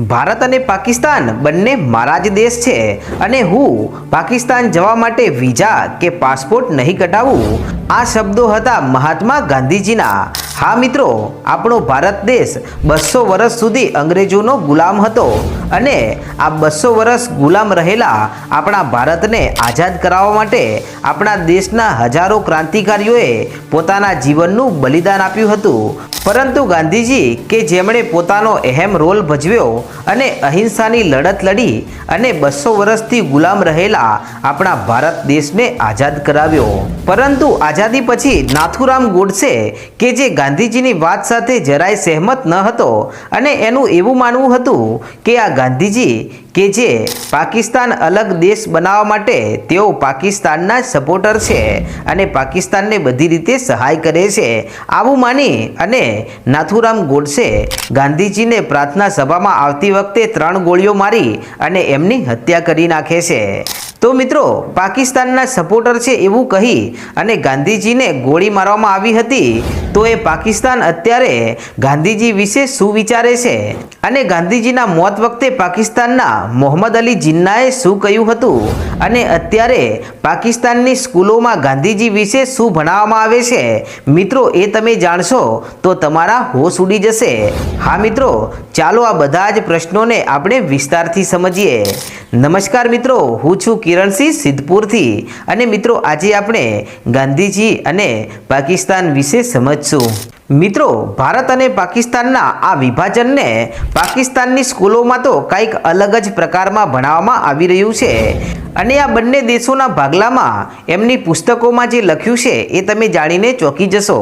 ભારત અને પાકિસ્તાન બંને મારા જ દેશ છે અને હું પાકિસ્તાન જવા માટે વિઝા કે પાસપોર્ટ નહીં કઢાવું. આ શબ્દો હતા મહાત્મા ગાંધીજીના. હા મિત્રો, આપણો ભારત દેશ બસો વર્ષ સુધી અંગ્રેજોનો ગુલામ હતો અને આ બસો વર્ષ ગુલામ રહેલા આપણા ભારતને આઝાદ કરાવવા માટે આપણા દેશના હજારો ક્રાંતિકારીઓએ પોતાના જીવનનું બલિદાન આપ્યું હતું. પરંતુ ગાંધીજી કે જેમણે પોતાનો અહેમ રોલ ભજવ્યો અને અહિંસાની લડત લડી અને બસો વર્ષથી ગુલામ રહેલા આપણા ભારત દેશને આઝાદ કરાવ્યો. પરંતુ આઝાદી પછી નાથુરામ ગોડસે કે જે ગાંધીજીની વાત સાથે જરાય સહેમત ન હતો અને એનું એવું માનવું હતું કે આ ગાંધીજી કે જે પાકિસ્તાન અલગ દેશ બનાવવા માટે તેઓ પાકિસ્તાનના સપોર્ટર છે અને પાકિસ્તાનને બધી રીતે સહાય કરે છે. આવું માની અને નાથુરામ ગોડસે ગાંધીજીને પ્રાર્થના સભામાં આવતી વખતે ત્રણ ગોળીઓ મારી અને એમની હત્યા કરી નાખે છે. તો મિત્રો, પાકિસ્તાનના સપોર્ટર છે એવું કહી અને ગાંધીજીને ગોળી મારવામાં આવી હતી, તો એ પાકિસ્તાન અત્યારે ગાંધીજી વિશે શું વિચારે છે? અને ગાંધીજીના મોત વખતે પાકિસ્તાનના મોહમ્મદ અલી જિન્નાએ શું કહ્યું હતું? અને અત્યારે પાકિસ્તાનની સ્કૂલોમાં ગાંધીજી વિશે શું ભણાવવામાં આવે છે? મિત્રો, એ તમે જાણશો, તો તમારા હોશ ઉડી જશે. હા મિત્રો, ચાલો આ બધા જ પ્રશ્નોને આપણે વિસ્તારથી સમજીએ. નમસ્કાર મિત્રો, હું છું કિરણસિંહ સિદ્ધપુરથી. અને મિત્રો આજે આપણે ગાંધીજી અને પાકિસ્તાન વિશે સમજશું. મિત્રો, ભારત અને પાકિસ્તાનના આ વિભાજનને પાકિસ્તાનની સ્કૂલોમાં તો કંઈક અલગ જ પ્રકારમાં ભણાવવામાં આવી રહ્યું છે. અને આ બંને દેશોના ભાગલામાં એમની પુસ્તકોમાં જે લખ્યું છે એ તમે જાણીને ચોંકી જશો.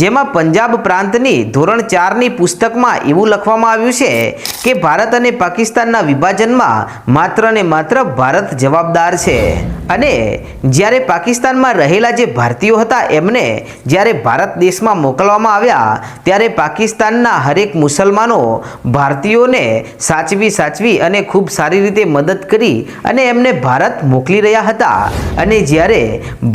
જેમાં પંજાબ પ્રાંતની ધોરણ ચારની પુસ્તકમાં એવું લખવામાં આવ્યું છે કે ભારત અને પાકિસ્તાનના વિભાજનમાં માત્ર ને માત્ર ભારત જવાબદાર છે. અને જ્યારે પાકિસ્તાનમાં રહેલા જે ભારતીયો હતા એમને જ્યારે ભારત દેશમાં મોકલવામાં આવ્યા ત્યારે પાકિસ્તાનના હરેક મુસલમાનો ભારતીયોને સાચવી સાચવી અને ખૂબ સારી રીતે મદદ કરી અને એમને ભારત મોકલી રહ્યા હતા. અને જ્યારે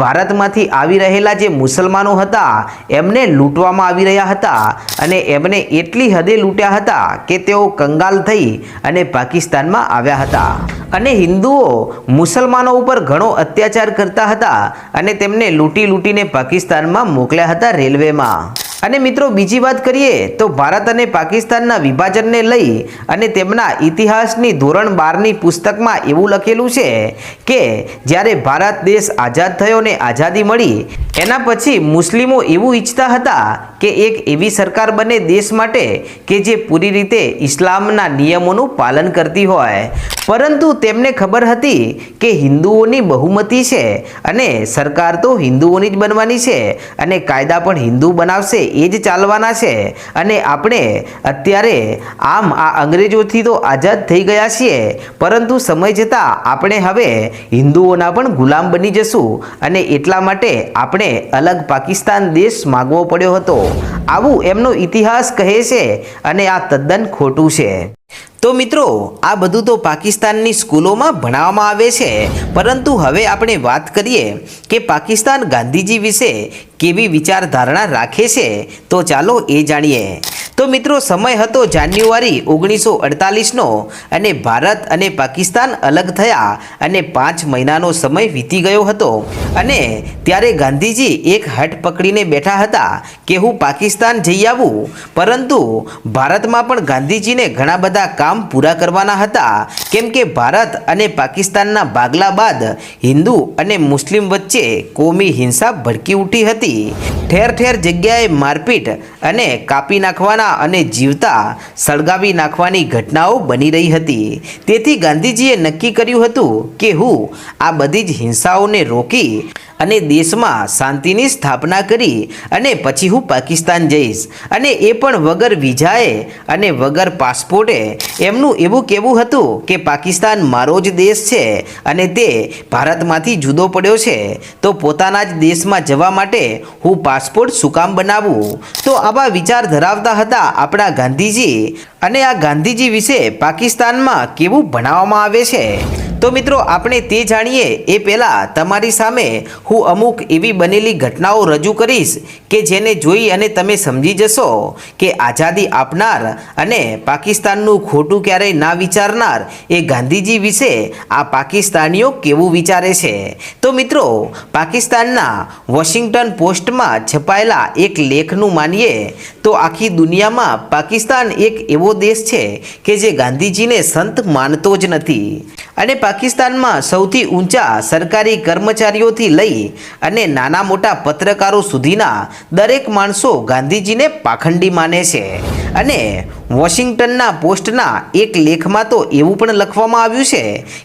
ભારતમાંથી આવી રહેલા જે મુસલમાનો હતા, એમને લૂંટવામાં આવી રહ્યા હતા અને એમને એટલી હદે લૂંટ્યા હતા કે તેઓ કંગાલ થઈ અને પાકિસ્તાનમાં આવ્યા હતા. અને હિન્દુઓ મુસલમાનો ઉપર ઘણો અત્યાચાર કરતા હતા અને તેમને લૂંટી લૂંટીને પાકિસ્તાનમાં મોકલ્યા હતા રેલવેમાં. અને મિત્રો બીજી વાત કરીએ તો ભારત અને પાકિસ્તાનના વિભાજનને લઈ અને તેમના ઇતિહાસની ધોરણ બારની પુસ્તકમાં એવું લખેલું છે કે જ્યારે ભારત દેશ આઝાદ થયો ને આઝાદી મળી, એના પછી મુસ્લિમો એવું ઈચ્છતા હતા કે એક એવી સરકાર બને દેશ માટે કે જે પૂરી રીતે ઇસ્લામના નિયમોનું પાલન કરતી હોય. પરંતુ તેમને ખબર હતી કે હિન્દુઓની બહુમતી છે અને સરકાર તો હિન્દુઓની જ બનવાની છે અને કાયદા પણ હિન્દુ બનાવશે એ જ ચાલવાના છે. અને આપણે અત્યારે આમ આ અંગ્રેજોથી તો આઝાદ થઈ ગયા છીએ. પરંતુ સમય જતાં આપણે હવે હિન્દુઓના પણ ગુલામ બની જશું અને એટલા માટે આપણે અલગ પાકિસ્તાન દેશ માગવો પડ્યો હતો. આવું એમનો ઇતિહાસ કહે છે અને આ તદ્દન ખોટું છે. તો મિત્રો, આ બધું તો પાકિસ્તાનની સ્કૂલોમાં ભણાવવામાં આવે છે. પરંતુ હવે આપણે વાત કરીએ કે પાકિસ્તાન ગાંધીજી વિશે કેવી વિચારધારણા રાખે છે. તો ચાલો એ જાણીએ. તો મિત્રો, સમય હતો જાન્યુઆરી ઓગણીસો અડતાલીસનો અને ભારત અને પાકિસ્તાન અલગ થયા અને પાંચ મહિનાનો સમય વીતી ગયો હતો. અને ત્યારે ગાંધીજી એક હટ પકડીને બેઠા હતા કે હું પાકિસ્તાન જઈ આવું. પરંતુ ભારતમાં પણ ગાંધીજીને ઘણા બધા કામ પૂરા કરવાના હતા. કેમ કે ભારત અને પાકિસ્તાનના ભાગલા બાદ હિન્દુ અને મુસ્લિમ વચ્ચે કોમી હિંસા ભડકી ઉઠી હતી. ઠેર ઠેર જગ્યાએ મારપીટ અને કાપી નાખવાના અને જીવતા સળગાવી નાખવાની ઘટનાઓ બની રહી હતી. તેથી ગાંધીજીએ નક્કી કર્યું હતું કે હું આ બધી જ હિંસાઓને રોકી અને દેશમાં શાંતિની સ્થાપના કરી અને પછી હું પાકિસ્તાન જઈશ. અને એ પણ વગર વિઝાએ અને વગર પાસપોર્ટે. એમનું એવું કહેવું હતું કે પાકિસ્તાન મારો જ દેશ છે અને તે ભારતમાંથી જુદો પડ્યો છે. તો પોતાના જ દેશમાં જવા માટે હું પાસપોર્ટ શું કામ બનાવું? તો આવા વિચાર ધરાવતા હતા આપણા ગાંધીજી. અને આ ગાંધીજી વિશે પાકિસ્તાનમાં કેવું ભણાવવામાં આવે છે? તો મિત્રો, આપણે તે જાણીએ, એ પહેલાં તમારી સામે હું અમુક એવી બનેલી ઘટનાઓ રજૂ કરીશ કે જેને જોઈ અને તમે સમજી જશો કે આઝાદી આપનાર અને પાકિસ્તાનનું ખોટું ક્યારેય ના વિચારનાર એ ગાંધીજી વિશે આ પાકિસ્તાનીઓ કેવું વિચારે છે. તો મિત્રો, પાકિસ્તાનના વોશિંગ્ટન પોસ્ટમાં છપાયેલા એક લેખનું માનીએ, તો આખી દુનિયામાં પાકિસ્તાન એક એવો દેશ છે કે જે ગાંધીજીને સંત માનતો જ નથી. અને પાકિસ્તાનમાં સૌથી ઊંચા સરકારી કર્મચારીઓથી લઈ અને નાના મોટા પત્રકારો સુધીના દરેક માણસો ગાંધીજીને પાખંડી માને છે. અને વોશિંગ્ટનના પોસ્ટના એક લેખમાં તો એવું પણ લખવામાં આવ્યું છે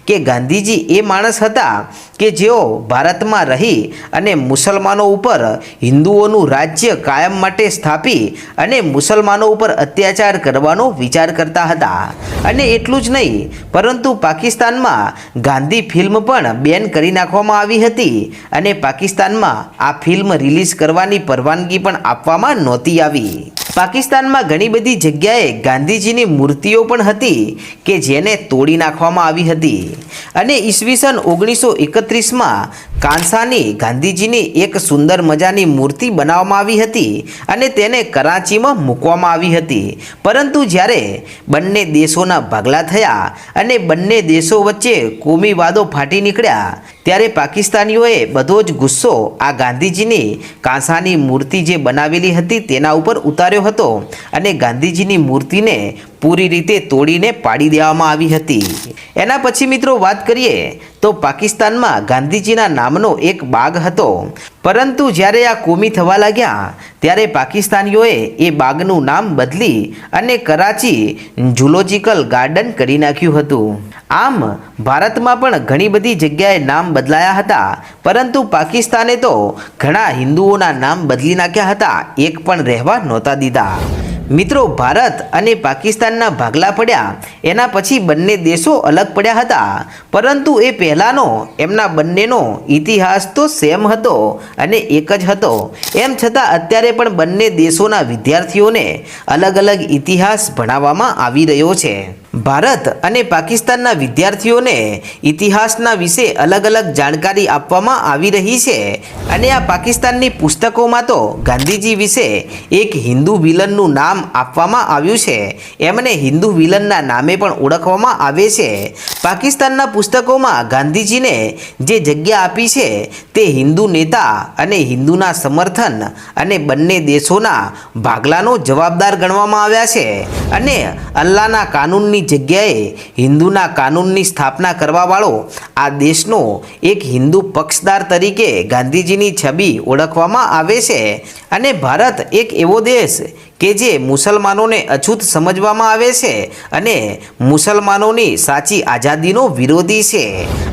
કે ગાંધીજી એ માણસ હતા કે જેઓ ભારતમાં રહી અને મુસલમાનો ઉપર હિન્દુઓનું રાજ્ય કાયમ માટે સ્થાપી અને મુસલમાનો ઉપર અત્યાચાર કરવાનો વિચાર કરતા હતા. અને એટલું જ નહીં, પરંતુ પાકિસ્તાનમાં ગાંધી ફિલ્મ પણ બેન કરી નાખવામાં આવી હતી અને પાકિસ્તાનમાં આ ફિલ્મ રિલીઝ કરવાની પરવાનગી પણ આપવામાં નહોતી આવી. પાકિસ્તાનમાં ઘણી બધી જગ્યાએ ગાંધીજીની મૂર્તિઓ પણ હતી કે જેને તોડી નાખવામાં આવી હતી. અને ઈસવીસન ઓગણીસો એકત્રીસમાં કાંસાની ગાંધીજીની એક સુંદર મજાની મૂર્તિ બનાવવામાં આવી હતી અને તેને કરાચીમાં મૂકવામાં આવી હતી. પરંતુ જ્યારે બંને દેશોના ભાગલા થયા અને બંને દેશો વચ્ચે કોમી વાદો ફાટી નીકળ્યા, ત્યારે પાકિસ્તાનીઓએ બધો જ ગુસ્સો આ ગાંધીજીની કાંસાની મૂર્તિ જે બનાવેલી હતી તેના ઉપર ઉતાર્યો હતો અને ગાંધીજીની મૂર્તિને પૂરી રીતે તોડીને પાડી દેવામાં આવી હતી. એના પછી મિત્રો વાત કરીએ, તો પાકિસ્તાનમાં ગાંધીજીના નામનો એક બાગ હતો. પરંતુ જ્યારે આ કોમી થવા લાગ્યા ત્યારે પાકિસ્તાનીઓએ એ બાગનું નામ બદલી અને કરાચી ઝુલોજિકલ ગાર્ડન કરી નાખ્યું હતું. આમ, ભારતમાં પણ ઘણી બધી જગ્યાએ નામ બદલાયા હતા, પરંતુ પાકિસ્તાને તો ઘણા હિન્દુઓના નામ બદલી નાખ્યા હતા, એક પણ રહેવા નહોતા દીધા. મિત્રો, ભારત અને પાકિસ્તાનના ભાગલા પડ્યા, એના પછી બંને દેશો અલગ પડ્યા હતા, પરંતુ એ પહેલાંનો, એમના બંનેનો ઇતિહાસ તો સેમ હતો અને એક જ હતો. એમ છતાં અત્યારે પણ બંને દેશોના વિદ્યાર્થીઓને અલગ અલગ ઇતિહાસ ભણાવવામાં આવી રહ્યો છે. ભારત અને પાકિસ્તાનના વિદ્યાર્થીઓને ઇતિહાસના વિશે અલગ અલગ જાણકારી આપવામાં આવી રહી છે. અને આ પાકિસ્તાનની પુસ્તકોમાં તો ગાંધીજી વિશે એક હિન્દુ વિલનનું નામ આપવામાં આવ્યું છે. એમને હિન્દુ વિલનના નામે પણ ઓળખવામાં આવે છે. પાકિસ્તાનના પુસ્તકોમાં ગાંધીજીને જે જગ્યા આપી છે તે હિન્દુ નેતા અને હિન્દુના સમર્થન અને બંને દેશોના ભાગલાનો જવાબદાર ગણવામાં આવ્યા છે. અને અલ્લાહના કાનૂનની જગ્યાએ હિન્દુના કાનૂનની સ્થાપના કરવાવાળો આ દેશનો એક હિન્દુ પક્ષદાર તરીકે ગાંધીજીની છબી ઓળખવામાં આવે છે. અને ભારત એક એવો દેશ કે જે મુસલમાનોને અછૂત સમજવામાં આવે છે અને મુસલમાનોની સાચી આઝાદીનો વિરોધી છે.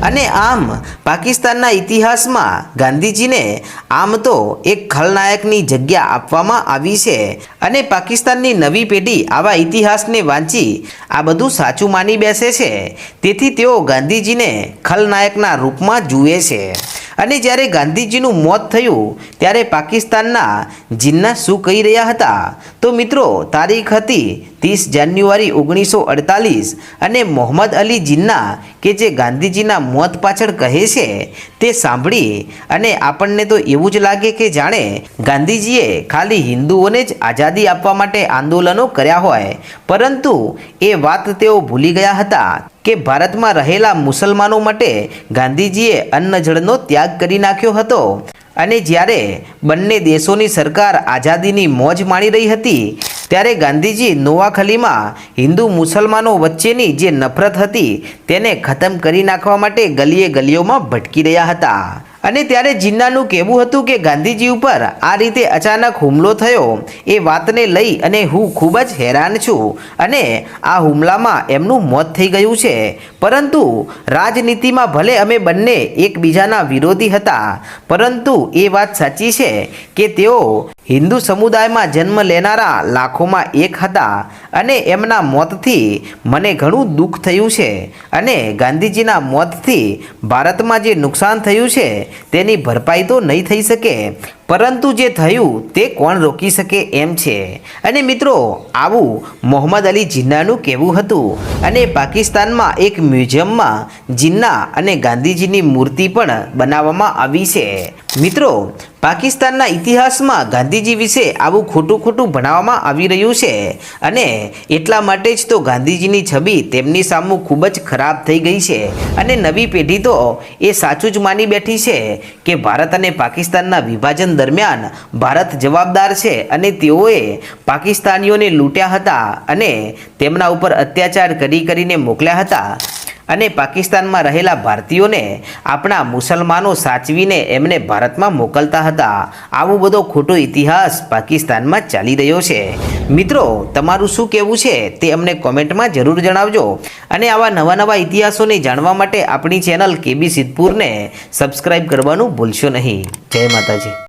અને આમ પાકિસ્તાનના ઇતિહાસમાં ગાંધીજીને આમ તો એક ખલનાયકની જગ્યા આપવામાં આવી છે અને પાકિસ્તાનની નવી પેઢી આવા ઇતિહાસને વાંચી આ બધું સાચું માની બેસે છે. તેથી તેઓ ગાંધીજીને ખલનાયકના રૂપમાં જુએ છે. અને જ્યારે ગાંધીજીનું મોત થયું, ત્યારે પાકિસ્તાનના જિન્ના શું કહી રહ્યા હતા? તો મિત્રો, તારીખ હતી ત્રીસ જાન્યુઆરી ઓગણીસો અડતાલીસ અને મોહમ્મદ અલી જિન્ના કે જે ગાંધીજીના મોત પાછળ કહે છે તે સાંભળી અને આપણને તો એવું જ લાગે કે જાણે ગાંધીજીએ ખાલી હિન્દુઓને જ આઝાદી આપવા માટે આંદોલનો કર્યા હોય. પરંતુ એ વાત તેઓ ભૂલી ગયા હતા. કે ભારતમાં રહેલા મુસલમાનો માટે ગાંધીજીએ અન્ન જળનો ત્યાગ કરી નાખ્યો હતો. અને જ્યારે બંને દેશોની સરકાર આઝાદીની મોજ માણી રહી હતી, ત્યારે ગાંધીજી નોવાખલીમાં હિન્દુ મુસલમાનો વચ્ચેની જે નફરત હતી, તેને ખતમ કરી નાખવા માટે ગલીએ ગલીઓમાં ભટકી રહ્યા હતા. અને ત્યારે જિન્નાનું કહેવું હતું કે ગાંધીજી ઉપર આ રીતે અચાનક હુમલો થયો. એ વાતને લઈ અને હું ખૂબ જ હેરાન છું અને આ હુમલામાં એમનું મોત થઈ ગયું છે. પરંતુ રાજનીતિમાં ભલે અમે બંને એકબીજાના વિરોધી હતા, પરંતુ એ વાત સાચી છે કે તેઓ હિન્દુ સમુદાયમાં જન્મ લેનારા લાખોમાં એક હતા અને એમના મોતથી મને ઘણું દુઃખ થયું છે અને ગાંધીજીના મોતથી ભારતમાં જે નુકસાન થયું છે તેની ભરપાઈ તો નહીં થઈ શકે પરંતુ જે થયું તે કોણ રોકી શકે એમ છે. અને મિત્રો, આવું મોહમ્મદ અલી જિન્નાનું કહેવું હતું. અને પાકિસ્તાનમાં એક મ્યુઝિયમમાં જિન્ના અને ગાંધીજીની મૂર્તિ પણ બનાવવામાં આવી છે. મિત્રો, પાકિસ્તાનના ઇતિહાસમાં ગાંધીજી વિશે આવું ખોટું ખોટું ભણાવવામાં આવી રહ્યું છે. અને એટલા માટે જ તો ગાંધીજીની છબી તેમની સામું ખૂબ જ ખરાબ થઈ ગઈ છે. અને નવી પેઢી તો એ સાચું જ માની બેઠી છે કે ભારત અને પાકિસ્તાનના વિભાજન દરમિયાન ભારત જવાબદાર છે અને તેઓએ પાકિસ્તાનીઓને લૂંટ્યા હતા અને તેમના ઉપર અત્યાચાર કરી કરીને મોકલ્યા હતા. અને પાકિસ્તાનમાં રહેલા ભારતીયોને આપણા મુસલમાનો સાચવીને એમને ભારતમાં મોકલતા હતા. આવો બધો ખોટો ઇતિહાસ પાકિસ્તાનમાં ચાલી રહ્યો છે. મિત્રો, તમારું શું કહેવું છે તે અમને કોમેન્ટમાં જરૂર જણાવજો. અને આવા નવા નવા ઇતિહાસોને જાણવા માટે આપણી ચેનલ કેબી સિદ્ધપુરને સબસ્ક્રાઈબ કરવાનું ભૂલશો નહીં. જય માતાજી.